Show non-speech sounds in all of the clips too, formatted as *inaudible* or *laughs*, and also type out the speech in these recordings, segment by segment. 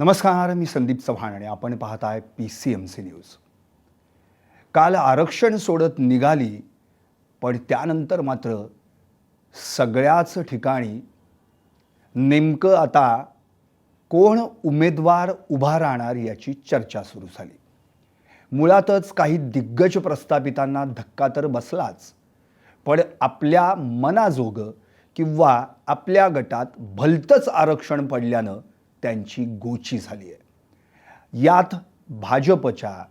नमस्कार मी संदीप चव्हाण आणि आपण पाहताय P C M C news काल आरक्षण सोडत निघाली पण त्यानंतर मात्र सगळ्याच ठिकाणी नेमकं आता कोण उमेदवार उभा राहणार याची चर्चा सुरू झाली. मुळातच काही दिग्गज प्रस्थापितांना धक्का तर बसलाच पण आपल्या मनाजोगं किंवा आपल्या गटात भलतंच आरक्षण पडल्यानं त्यांची गोची झाली आहे. यात भाजपच्या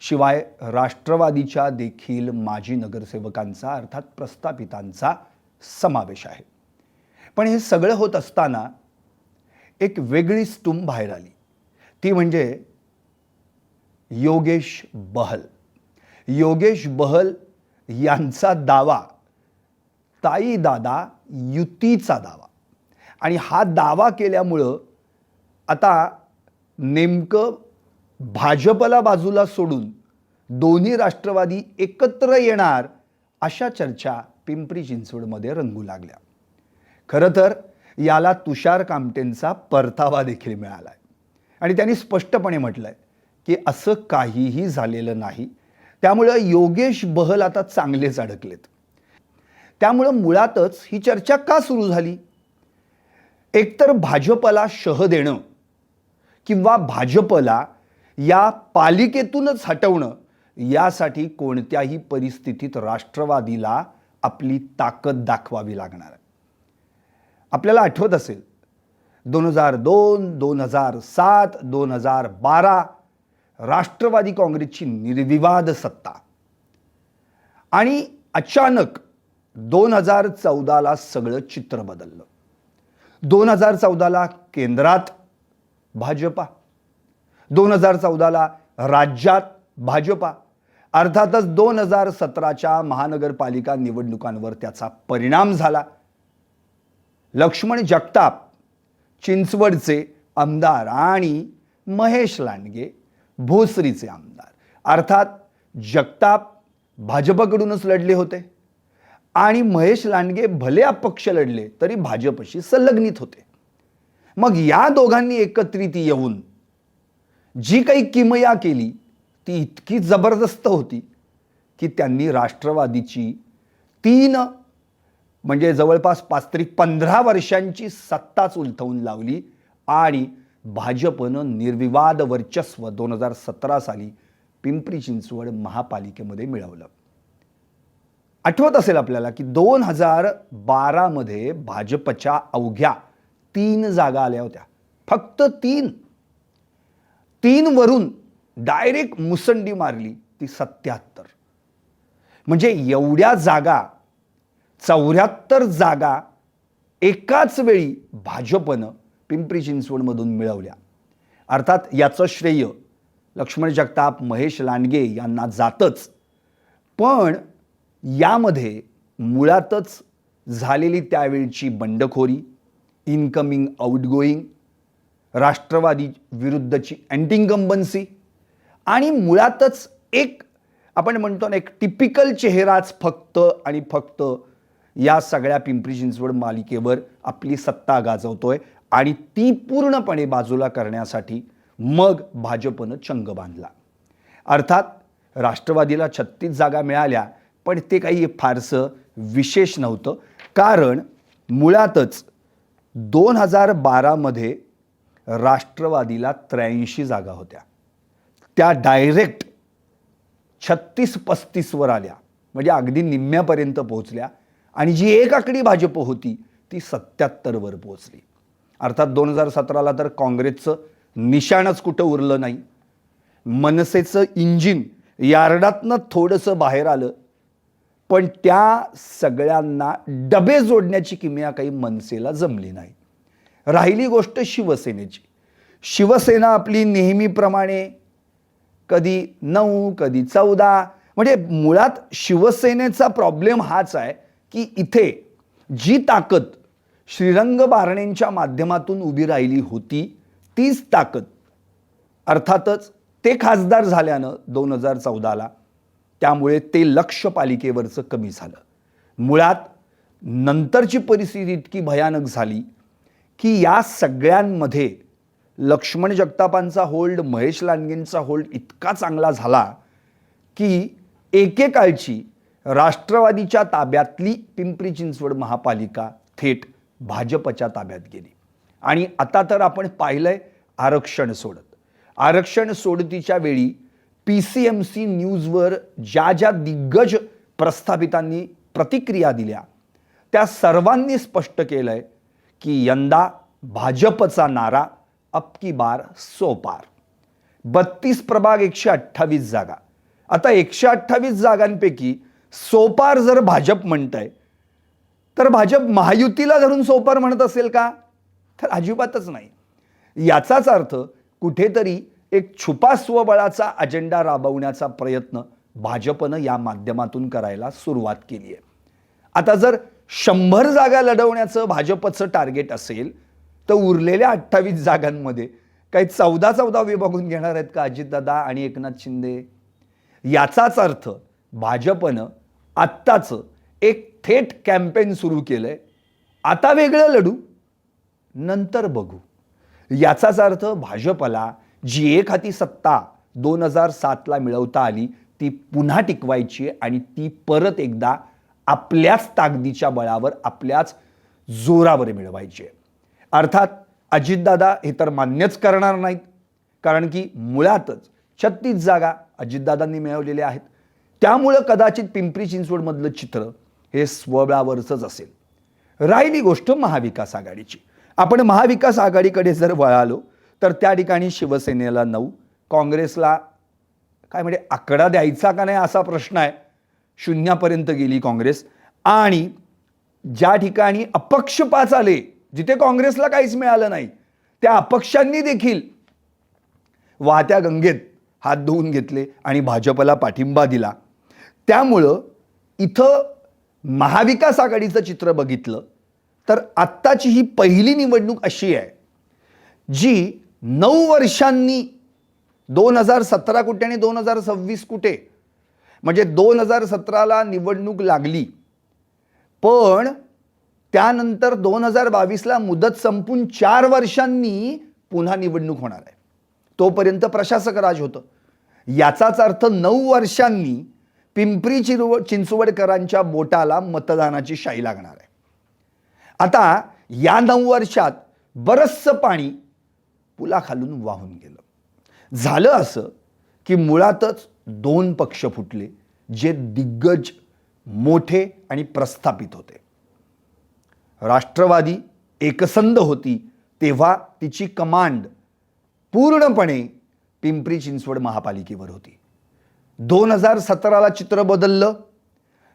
शिवाय राष्ट्रवादीच्या देखील माजी नगरसेवकांचा अर्थात प्रस्थापितांचा समावेश आहे. पण हे सगळं होत असताना एक वेगळी स्टुम बाहेर आली. ती म्हणजे योगेश बहल. योगेश बहल यांचा दावा ताई दादा युतीचा दावा. आणि हा दावा केल्यामुळं आता नेमकं भाजपला बाजूला सोडून दोन्ही राष्ट्रवादी एकत्र येणार अशा चर्चा पिंपरी चिंचवडमध्ये रंगू लागल्या. खरं तर याला तुषार कामटेंचा परतावा देखील मिळाला आहे आणि त्यांनी स्पष्टपणे म्हटलं आहे की असं काहीही झालेलं नाही. त्यामुळं योगेश बहल आता चांगलेच अडकलेत. त्यामुळं मुळातच ही चर्चा का सुरू झाली? एकतर भाजपला शह देणं किंवा भाजपला या पालिकेतूनच हटवणं यासाठी कोणत्याही परिस्थितीत राष्ट्रवादीला आपली ताकद दाखवावी लागणार. आहे आपल्याला आठवत असेल दोन हजार दोन दोन हजार सात दोन हजार बारा राष्ट्रवादी काँग्रेसची निर्विवाद सत्ता. आणि अचानक दोन हजार चौदाला सगळं चित्र बदललं. दोन हजार चौदाला केंद्रात भाजपा. दोन हजार चौदाला राज्यात भाजपा. अर्थातच दोन हजार सतराच्या महानगरपालिका निवडणुकांवर त्याचा परिणाम झाला. लक्ष्मण जगताप चिंचवडचे आमदार आणि महेश लांडगे भोसरीचे आमदार. अर्थात जगताप भाजपकडूनच लढले होते. आणि महेश लांडगे भले अपक्ष लढले तरी भाजपशी संलग्नित होते. मग या दोघांनी एकत्रित येऊन जी काही किमया केली ती इतकी जबरदस्त होती की त्यांनी राष्ट्रवादीची तीन म्हणजे जवळपास पाच तरी पंधरा वर्षांची सत्ताच उलथवून लावली आणि भाजपनं निर्विवाद वर्चस्व दोन हजार सतरा साली पिंपरी चिंचवड महापालिकेमध्ये मिळवलं. आठवत असेल आपल्याला की दोन हजार बारामध्ये भाजपच्या अवघ्या तीन जागा आल्या होत्या. फक्त तीन. तीन वरून डायरेक्ट मुसंडी मारली ती सत्याहत्तर. म्हणजे एवढ्या जागा चौऱ्याहत्तर जागा एकाच वेळी भाजपनं पिंपरी चिंचवडमधून मिळवल्या. अर्थात याचं श्रेय लक्ष्मण जगताप महेश लांडगे यांना जातच. पण यामध्ये मुळातच झालेली त्यावेळची बंडखोरी इनकमिंग आउटगोईंग राष्ट्रवादी विरुद्धची अँटी इन्कम्बन्सी आणि मुळातच एक आपण म्हणतो ना एक टिपिकल चेहराच फक्त आणि फक्त या सगळ्या पिंपरी चिंचवड मालिकेवर आपली सत्ता गाजवतोय आणि ती पूर्णपणे बाजूला करण्यासाठी मग भाजपनं चंग बांधला. अर्थात राष्ट्रवादीला छत्तीस जागा मिळाल्या पण ते काही फारसं विशेष नव्हतं. कारण मुळातच दोन हजार बारामध्ये राष्ट्रवादीला त्र्याऐंशी जागा होत्या. त्या डायरेक्ट छत्तीस पस्तीसवर आल्या. म्हणजे अगदी निम्म्यापर्यंत पोहोचल्या. आणि जी एक आकडी भाजप होती ती सत्याहत्तरवर पोहोचली. अर्थात दोन हजार सतराला तर काँग्रेसचं निशाणच कुठं उरलं नाही. मनसेचं इंजिन यार्डातनं थोडंसं बाहेर आलं पण त्या सगळ्यांना डबे जोडण्याची किमया काही मनसेला जमली नाही. राहिली गोष्ट शिवसेनेची. शिवसेना आपली नेहमीप्रमाणे कधी नऊ कधी चौदा म्हणजे मुळात शिवसेनेचा प्रॉब्लेम हाच आहे की इथे जी ताकद श्रीरंग बारणेंच्या माध्यमातून उभी राहिली होती तीच ताकद. अर्थातच ते खासदार झाल्यानं दोन हजार चौदाला त्यामुळे ते लक्ष पालिकेवरचं कमी झालं. मुळात नंतरची परिस्थिती इतकी भयानक झाली की या सगळ्यांमध्ये लक्ष्मण जगतापांचा होल्ड महेश लांडगेंचा होल्ड इतका चांगला झाला की एकेकाळची राष्ट्रवादीच्या ताब्यातली पिंपरी चिंचवड महापालिका थेट भाजपच्या ताब्यात गेली. आणि आता तर आपण पाहिलंय आरक्षण सोडत. आरक्षण सोडतीच्या वेळी पी सी एम सी न्यूजवर ज्या ज्या दिग्गज प्रस्थापितांनी प्रतिक्रिया दिल्या त्या सर्वांनी स्पष्ट केलं आहे की यंदा भाजपचा नारा अबकी बार सो पार बत्तीस प्रभाग एकशे अठ्ठावीस जागा. आता एकशे अठ्ठावीस जागांपैकी सोपार जर भाजप म्हणतंय तर भाजप महायुतीला धरून सोपार म्हणत असेल का? तर अजिबातच नाही. याचाच अर्थ कुठेतरी एक छुपा स्वबळाचा अजेंडा राबवण्याचा प्रयत्न भाजपनं या माध्यमातून करायला सुरुवात केली आहे. आता जर शंभर जागा लढवण्याचं भाजपचं टार्गेट असेल तर उरलेल्या अठ्ठावीस जागांमध्ये काही चौदा चौदा विभागून घेणार आहेत का अजितदादा आणि एकनाथ शिंदे? याचाच अर्थ भाजपनं आत्ताचं एक थेट कॅम्पेन सुरू केलंय. आता वेगळं लढू नंतर बघू. याचाच अर्थ भाजपला जी एक हाती सत्ता दोन हजार सातला मिळवता आली ती पुन्हा टिकवायची आहे आणि ती परत एकदा आपल्याच ताकदीच्या बळावर आपल्याच जोरावर मिळवायची आहे. अर्थात अजितदादा हे तर मान्यच करणार नाहीत कारण की मुळातच छत्तीस जागा अजितदादांनी मिळवलेल्या आहेत. त्यामुळं कदाचित पिंपरी चिंचवडमधलं चित्र हे स्वबळावरचंच असेल. राहिली गोष्ट महाविकास आघाडीची. आपण महाविकास आघाडीकडे जर वळालो तर त्या ठिकाणी शिवसेनेला नऊ काँग्रेसला काय म्हणजे आकडा द्यायचा का नाही असा प्रश्न आहे. शून्यापर्यंत गेली काँग्रेस. आणि ज्या ठिकाणी अपक्ष पाच आले जिथे काँग्रेसला काहीच मिळालं नाही त्या अपक्षांनी देखील वाहत्या गंगेत हात धुवून घेतले आणि भाजपला पाठिंबा दिला. त्यामुळं इथं महाविकास आघाडीचं चित्र बघितलं तर आत्ताची ही पहिली निवडणूक अशी आहे जी नऊ वर्षांनी दोन हजार सतरा कुठे आणि दोन हजार सव्वीस कुठे? म्हणजे दोन हजार सतराला निवडणूक लागली. पण त्यानंतर दोन हजार बावीसला मुदत संपून चार वर्षांनी पुन्हा निवडणूक होणार आहे. तोपर्यंत प्रशासक राज होतं. याचाच अर्थ नऊ वर्षांनी पिंपरी चिरव चिंचवडकरांच्या बोटाला मतदानाची शाई लागणार आहे. आता या नऊ वर्षात बरंचसं पाणी पुलाखालून वाहून गेलं. झालं असं की मुळातच दोन पक्ष फुटले जे दिग्गज मोठे आणि प्रस्थापित होते. राष्ट्रवादी एकसंध होती तेव्हा तिची कमांड पूर्णपणे पिंपरी चिंचवड महापालिकेवर होती. दोन हजार सतराला चित्र बदललं.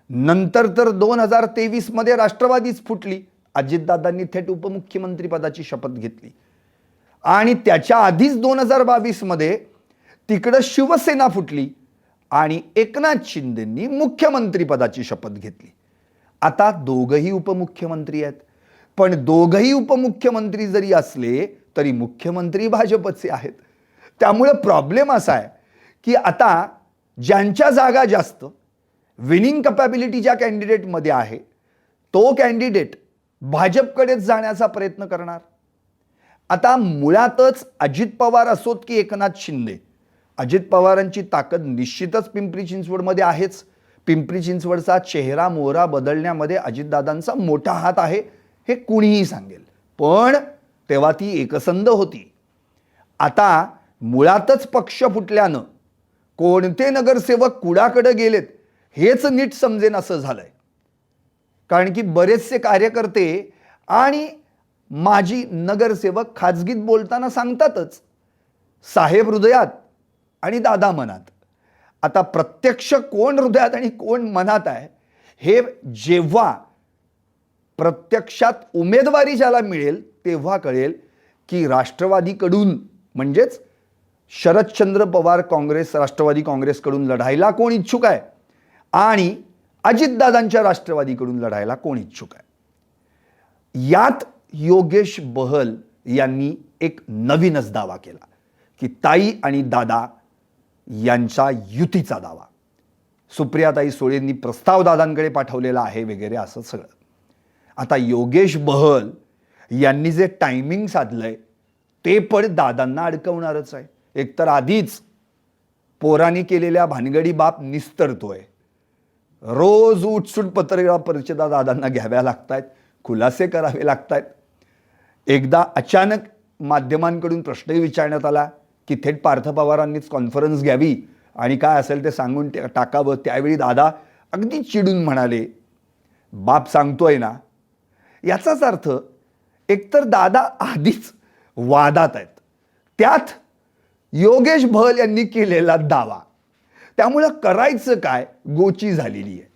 नंतर तर दोन हजार तेवीसमध्ये राष्ट्रवादीच फुटली. अजितदादांनी थेट उपमुख्यमंत्रीपदाची शपथ घेतली. आणि त्याच्या आधीच दोन हजार बावीसमध्ये तिकडं शिवसेना फुटली आणि एकनाथ शिंदेंनी मुख्यमंत्रीपदाची शपथ घेतली. आता दोघही उपमुख्यमंत्री आहेत. पण दोघही उपमुख्यमंत्री जरी असले तरी मुख्यमंत्री भाजपचे आहेत. त्यामुळे प्रॉब्लेम असा आहे की आता ज्यांच्या जागा जास्त विनिंग कपॅबिलिटी ज्या कॅन्डिडेटमध्ये आहे तो कॅन्डिडेट भाजपकडेच जाण्याचा प्रयत्न करणार. आता मुळातच अजित पवार असोत की एकनाथ शिंदे? अजित पवारांची ताकद निश्चितच पिंपरी चिंचवडमध्ये आहेच. पिंपरी चिंचवडचा चेहरा मोहरा बदलण्यामध्ये अजितदादांचा मोठा हात आहे हे कुणीही सांगेल. पण तेव्हा ती एकसंध होती. आता मुळातच पक्ष फुटल्यानं कोणते नगरसेवक कुडाकडे गेलेत हेच नीट समजेन असं झालंय. कारण की बरेचसे कार्यकर्ते आणि माजी नगरसेवक खाजगीत बोलताना सांगतातच साहेब हृदयात आणि दादा मनात. आता प्रत्यक्ष कोण हृदयात आणि कोण मनात आहे हे जेव्हा प्रत्यक्षात उमेदवारी ज्याला मिळेल तेव्हा कळेल की राष्ट्रवादीकडून म्हणजेच शरदचंद्र पवार काँग्रेस राष्ट्रवादी काँग्रेसकडून लढायला कोण इच्छुक आहे आणि अजितदादांच्या राष्ट्रवादीकडून लढायला कोण इच्छुक आहे? यात योगेश बहल यांनी एक नवीनच दावा केला की ताई आणि दादा यांच्या युतीचा दावा. सुप्रियाताई सुळेंनी प्रस्ताव दादांकडे पाठवलेला आहे वगैरे असं सगळं. आता योगेश बहल यांनी जे टायमिंग साधलंय ते पण दादांना अडकवणारच आहे. एकतर आधीच पोरांनी केलेल्या भानगडी बाप निस्तरतोय. रोज उठसूट पत्रकार परिषदा दादांना घ्याव्या लागतायत खुलासे करावे लागतायत एकदा अचानक माध्यमांकडून प्रश्नही विचारण्यात आला की थेट पार्थ पवारांनीच कॉन्फरन्स घ्यावी आणि काय असेल ते सांगून टाकावं. त्यावेळी दादा अगदी चिडून म्हणाले बाप सांगतोय ना. याचाच अर्थ एकतर दादा आधीच वादात आहेत. त्यात योगेश भल यांनी केलेला दावा. त्यामुळं करायचं काय? गोची झालेली आहे.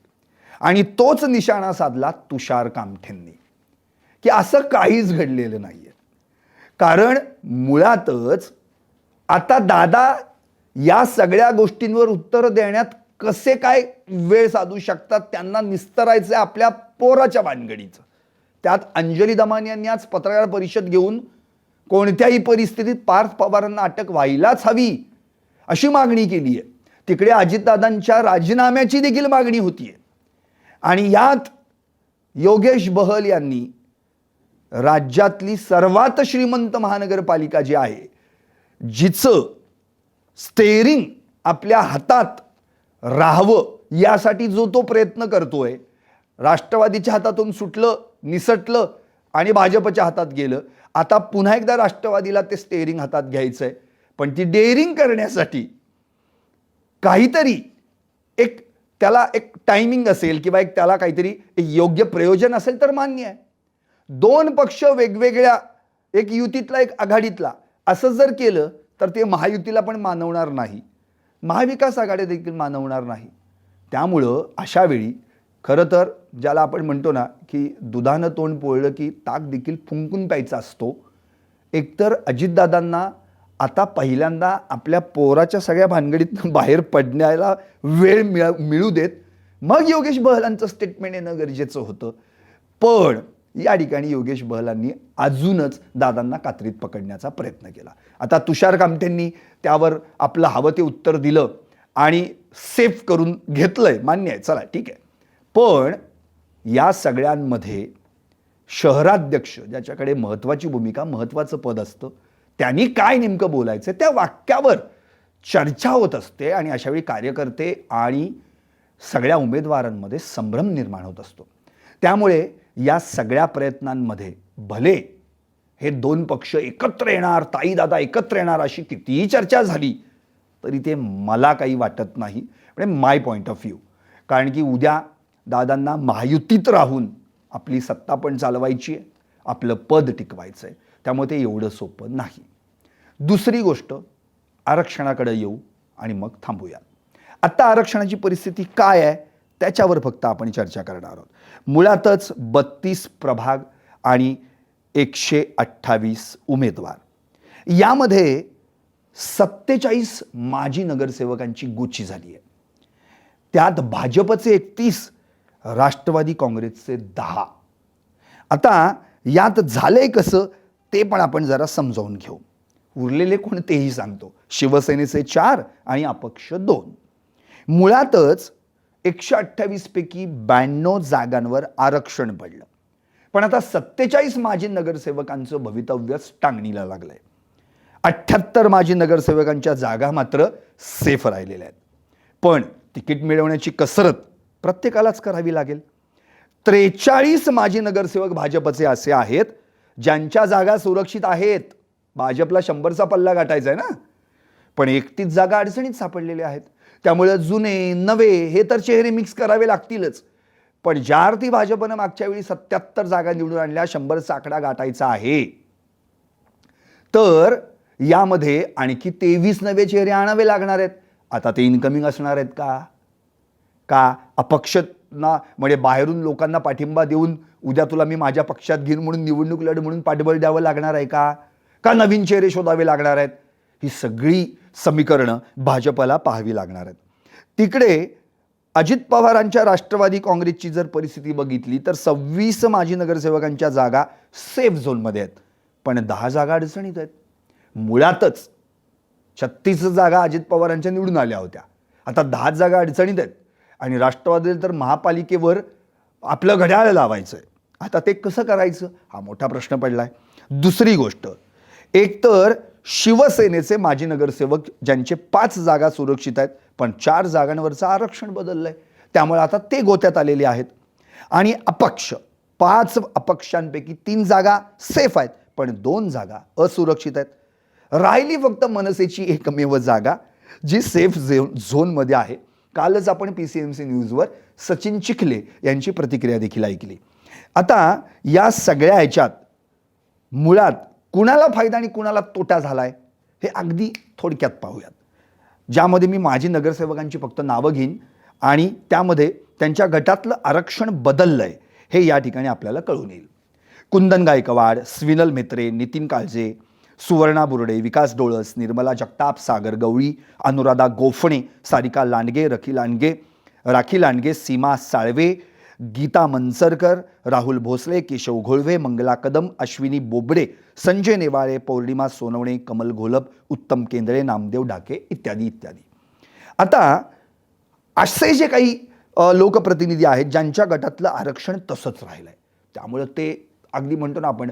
आणि तोच निशाणा साधला तुषार कामठेंनी. की असं काहीच घडलेलं नाहीये. कारण मुळातच आता दादा या सगळ्या गोष्टींवर उत्तर देण्यात कसे काय वेळ साधू शकतात त्यांना निस्तरायचं आहे आपल्या पोराच्या भानगडीचं त्यात अंजली दमान यांनी आज पत्रकार परिषद घेऊन कोणत्याही परिस्थितीत पार्थ पवारांना अटक व्हायलाच हवी अशी मागणी केली आहे. तिकडे अजितदादांच्या राजीनाम्याची देखील मागणी होतीये. आणि यात योगेश बहल यांनी राज्यातली सर्वात श्रीमंत महानगरपालिका जी आहे जिचं स्टेअरिंग आपल्या हातात राहावं यासाठी जो तो प्रयत्न करतोय राष्ट्रवादीच्या हातातून सुटलं निसटलं आणि भाजपच्या हातात गेलं आता पुन्हा एकदा राष्ट्रवादीला ते स्टेअरिंग हातात घ्यायचं आहे पण ती डेअरिंग करण्यासाठी काहीतरी एक त्याला एक टायमिंग असेल किंवा एक त्याला काहीतरी एक योग्य प्रयोजन असेल तर मान्य आहे. दोन पक्ष वेगवेगळ्या एक युतीतला एक आघाडीतला. असं जर केलं तर ते महायुतीला पण मानवणार नाही. महाविकास आघाडी देखील मानवणार नाही. त्यामुळं अशा वेळी खरं तर ज्याला आपण म्हणतो ना की दुधानं तोंड पोळलं की ताक देखील फुंकून प्यायचा असतो. एकतर अजितदादांना आता पहिल्यांदा आपल्या पोराच्या सगळ्या भानगडीत *laughs* बाहेर पडण्याला वेळ मिळ मिळू देत. मग योगेश बहलांचं स्टेटमेंट येणं गरजेचं होतं. पण या ठिकाणी योगेश बहलांनी अजूनच दादांना कात्रीत पकडण्याचा प्रयत्न केला. आता तुषार कामठेंनी त्यावर आपलं हवं ते उत्तर दिलं आणि सेफ करून घेतलंय मान्य आहे. चला ठीक आहे. पण या सगळ्यांमध्ये शहराध्यक्ष ज्याच्याकडे महत्त्वाची भूमिका महत्त्वाचं पद असतं त्यांनी काय नेमकं बोलायचं त्या वाक्यावर चर्चा होत असते आणि अशावेळी कार्यकर्ते आणि सगळ्या उमेदवारांमध्ये संभ्रम निर्माण होत असतो. त्यामुळे या सगळ्या प्रयत्नांमध्ये भले हे दोन पक्ष एकत्र येणार ताई दादा एकत्र येणार अशी कितीही चर्चा झाली तरी ते मला काही वाटत नाही. म्हणजे माय पॉईंट ऑफ व्ह्यू कारण की उद्या दादांना महायुतीत राहून आपली सत्ता पण चालवायची आहे आपलं पद टिकवायचं आहे. त्यामुळे ते एवढं सोपं नाही. दुसरी गोष्ट आरक्षणाकडे येऊ आणि मग थांबूया. आत्ता आरक्षणाची परिस्थिती काय आहे त्याच्यावर फक्त आपण चर्चा करणार आहोत. मुळातच बत्तीस प्रभाग आणि एकशे अठ्ठावीस उमेदवार. यामध्ये सत्तेचाळीस माजी नगरसेवकांची गुच्छी झाली आहे त्यात भाजपचे एकतीस राष्ट्रवादी काँग्रेसचे दहा. आता यात झालंय कसं ते पण आपण जरा समजावून घेऊ. उरलेले कोणतेही सांगतो. शिवसेनेचे चार आणि अपक्ष दोन. मुळातच एकशे अठ्ठावीस पैकी ब्याण्णव जागांवर आरक्षण पडलं. पण आता सत्तेचाळीस माजी नगरसेवकांचं भवितव्यच टांगणीला लागलंय. अठ्ठ्याहत्तर माजी नगरसेवकांच्या जागा मात्र सेफ राहिलेल्या आहेत. पण तिकीट मिळवण्याची कसरत प्रत्येकालाच करावी लागेल. त्रेचाळीस माजी नगरसेवक भाजपचे असे आहेत ज्यांच्या जागा सुरक्षित आहेत. भाजपला शंभरचा पल्ला गाठायचा आहे ना? पण एकतीस जागा अडचणीत सापडलेल्या आहेत. त्यामुळे जुने नवे हे तर चेहरे मिक्स करावे लागतीलच. पण ज्या अर्थी भाजपनं मागच्या वेळी सत्याहत्तर जागा निवडून आणल्या शंभरचा आकडा गाठायचा आहे. तर यामध्ये आणखी तेवीस नवे चेहरे आणावे लागणार आहेत. आता ते इन्कमिंग असणार आहेत का? का अपक्षना म्हणजे बाहेरून लोकांना पाठिंबा देऊन उद्या तुला मी माझ्या पक्षात घेईन म्हणून निवडणूक लढ म्हणून पाठबळ द्यावं लागणार आहे का? का नवीन चेहरे शोधावे लागणार आहेत? ही सगळी समीकरणं भाजपला पाहावी लागणार आहेत. तिकडे अजित पवारांच्या राष्ट्रवादी काँग्रेसची जर परिस्थिती बघितली तर सव्वीस माजी नगरसेवकांच्या जागा सेफ झोनमध्ये आहेत. पण दहा जागा अडचणीत आहेत. मुळातच छत्तीस जागा अजित पवारांच्या निवडून आल्या होत्या. आता दहा जागा अडचणीत आहेत. आणि राष्ट्रवादीला तर महापालिकेवर आपलं घड्याळ लावायचं आहे आता ते कसं करायचं? हा मोठा प्रश्न पडला आहे दुसरी गोष्ट एकतर शिवसेनेचे माजी नगरसेवक ज्यांचे पाच जागा सुरक्षित आहेत पण चार जागांवरचं आरक्षण बदललं आहे त्यामुळे आता ते गोत्यात आलेले आहेत. आणि अपक्ष पाच अपक्षांपैकी तीन जागा सेफ आहेत पण दोन जागा असुरक्षित आहेत. राहिली फक्त मनसेची एकमेव जागा जी सेफ झोन झोनमध्ये आहे. कालच आपण पी सी एम सी न्यूजवर सचिन चिखले यांची प्रतिक्रिया देखील ऐकली. आता या सगळ्या ह्याच्यात मुळात कुणाला फायदा आणि कुणाला तोटा झाला आहे हे अगदी थोडक्यात पाहूयात. ज्यामध्ये मी माजी नगरसेवकांची फक्त नावं घेईन आणि त्यामध्ये त्यांच्या गटातलं आरक्षण बदललं आहे हे या ठिकाणी आपल्याला कळून येईल. कुंदन गायकवाड स्विनल मेत्रे नितीन काळजे सुवर्णा बुरडे विकास डोळस निर्मला जगताप सागर गवळी अनुराधा गोफणे सारिका लांडगे रखी लांडगे राखी लांडगे सीमा साळवे गीता मनसरकर राहुल भोसले केशव घोळवे मंगला कदम अश्विनी बोबडे संजय नेवाळे पौर्णिमा सोनवणे कमल घोलप उत्तम केंद्रे नामदेव ढाके इत्यादी इत्यादी. आता असे जे काही लोकप्रतिनिधी आहेत ज्यांच्या गटातलं आरक्षण तसंच राहिलं आहे त्यामुळं ते अगदी म्हणतो ना आपण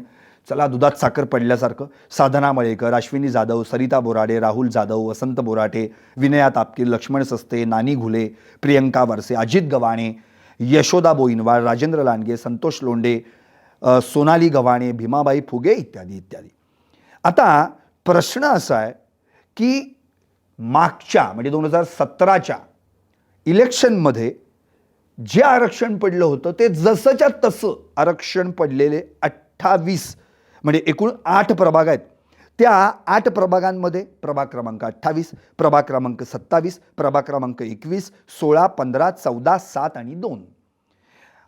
चला दुधात साखर पडल्यासारखं. साधना मळेकर अश्विनी जाधव सरिता बोराडे राहुल जाधव वसंत बोराटे विनया तापकीर लक्ष्मण सस्ते नानी घुले प्रियंका वरसे अजित गवाणे यशोदा बोईनवाड राजेंद्र लांडगे संतोष लोंडे सोनाली गव्हाणे भीमाबाई फुगे इत्यादी इत्यादी. आता प्रश्न असा आहे की मागच्या म्हणजे दोन हजार सतराच्या इलेक्शनमध्ये जे आरक्षण पडलं होतं ते जसंच्या तसं आरक्षण पडलेले अठ्ठावीस म्हणजे एकूण आठ प्रभाग आहेत. त्या आठ प्रभागांमध्ये प्रभाग क्रमांक अठ्ठावीस प्रभाग क्रमांक सत्तावीस प्रभाग क्रमांक एकवीस सोळा पंधरा चौदा सात आणि दोन.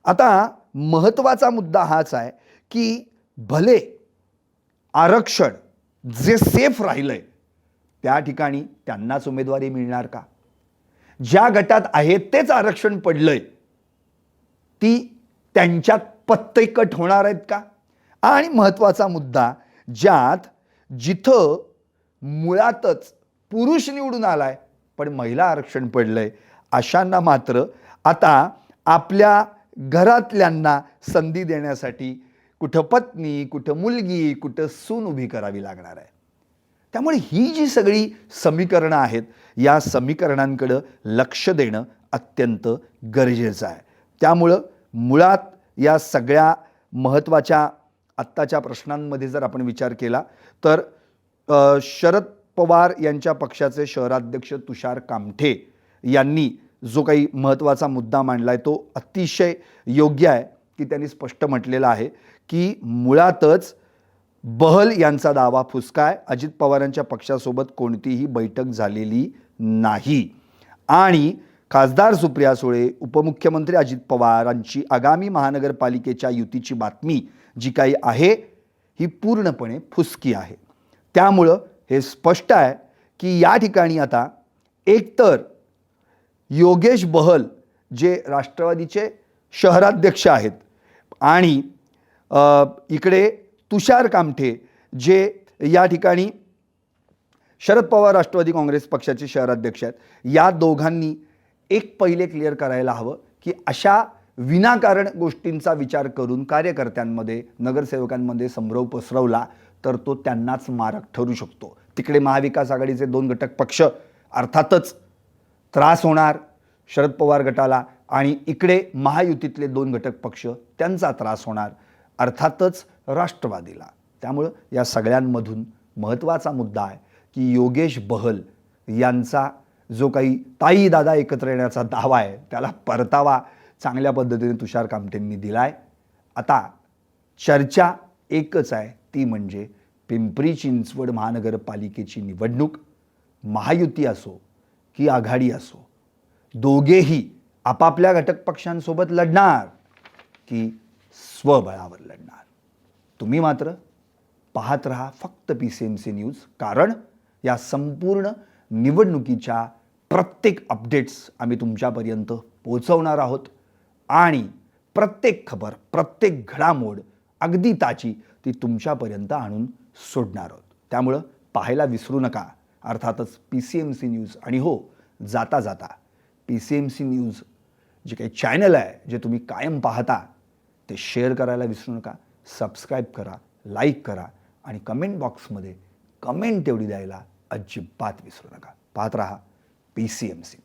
आता महत्त्वाचा मुद्दा हाच आहे की भले आरक्षण जे सेफ राहिलंय त्या ठिकाणी त्यांनाच उमेदवारी मिळणार का? ज्या गटात आहे तेच आरक्षण पडलंय ती त्यांच्यात पत्तेकट होणार आहेत का? आणि महत्त्वाचा मुद्दा ज्यात जिथं मुळातच पुरुष निवडून आलाय पण महिला आरक्षण पडलंय अशांना मात्र आता आपल्या घरातल्यांना संधी देण्यासाठी कुठं पत्नी कुठं मुलगी कुठं सून उभी करावी लागणार आहे. त्यामुळे ही जी सगळी समीकरणं आहेत या समीकरणांकडं लक्ष देणं अत्यंत गरजेचं आहे. त्यामुळं मुळात या सगळ्या महत्त्वाच्या आत्ताच्या प्रश्नांमध्ये जर आपण विचार केला तर शरद पवार यांच्या पक्षाचे शहराध्यक्ष तुषार कामठे यांनी जो काही महत्त्वाचा मुद्दा मांडला आहे तो अतिशय योग्य आहे की त्यांनी स्पष्ट म्हटलेलं आहे की मुळातच बहल यांचा दावा फुसकाय अजित पवारांच्या पक्षासोबत कोणतीही बैठक झालेली नाही. आणि खासदार सुप्रिया सुळे उपमुख्यमंत्री अजित पवारांची आगामी महानगरपालिकेच्या युतीची बातमी जी काही आहे ही पूर्णपणे फुसकी आहे. त्यामुळं हे स्पष्ट आहे की या ठिकाणी आता एकतर योगेश बहल जे राष्ट्रवादीचे शहराध्यक्ष आहेत आणि इकडे तुषार कामठे जे या ठिकाणी शरद पवार राष्ट्रवादी काँग्रेस पक्षाचे शहराध्यक्ष आहेत या दोघांनी एक पहिले क्लिअर करायला हवं की अशा विनाकारण गोष्टींचा विचार करून कार्यकर्त्यांमध्ये नगरसेवकांमध्ये संभ्रम पसरवला तर तो त्यांनाच मारक ठरू शकतो. तिकडे महाविकास आघाडीचे दोन घटक पक्ष अर्थातच त्रास होणार शरद पवार गटाला आणि इकडे महायुतीतले दोन घटक पक्ष त्यांचा त्रास होणार अर्थातच राष्ट्रवादीला. त्यामुळं या सगळ्यांमधून महत्त्वाचा मुद्दा आहे की योगेश बहल यांचा जो काही ताई दादा एकत्र येण्याचा दावा आहे त्याला परतावा चांगल्या पद्धतीने तुषार कामटेंनी दिला आहे आता चर्चा एकच आहे ती म्हणजे पिंपरी चिंचवड महानगरपालिकेची निवडणूक. महायुती असो की आघाडी असो दोघेही आपापल्या घटक पक्षांसोबत लढणार की स्वबळावर लढणार. तुम्ही मात्र पाहत रहा फक्त P C M C news कारण या संपूर्ण निवडणुकीच्या प्रत्येक अपडेट्स आम्ही तुमच्यापर्यंत पोहोचवणार आहोत. आणि प्रत्येक खबर प्रत्येक घडामोड अगदी ताची ती तुमच्यापर्यंत आणून सोडणार आहोत. त्यामुळं पाहायला विसरू नका. अर्थातच P C M C news आणि हो जाता जाता P C M C news जे काही चॅनल आहे जे तुम्ही कायम पाहता ते शेअर करायला विसरू नका. सबस्क्राईब करा लाईक करा आणि कमेंट बॉक्समध्ये कमेंट तेवढी द्यायला अजिबात विसरू नका. पाहत राहा पी सी एम सी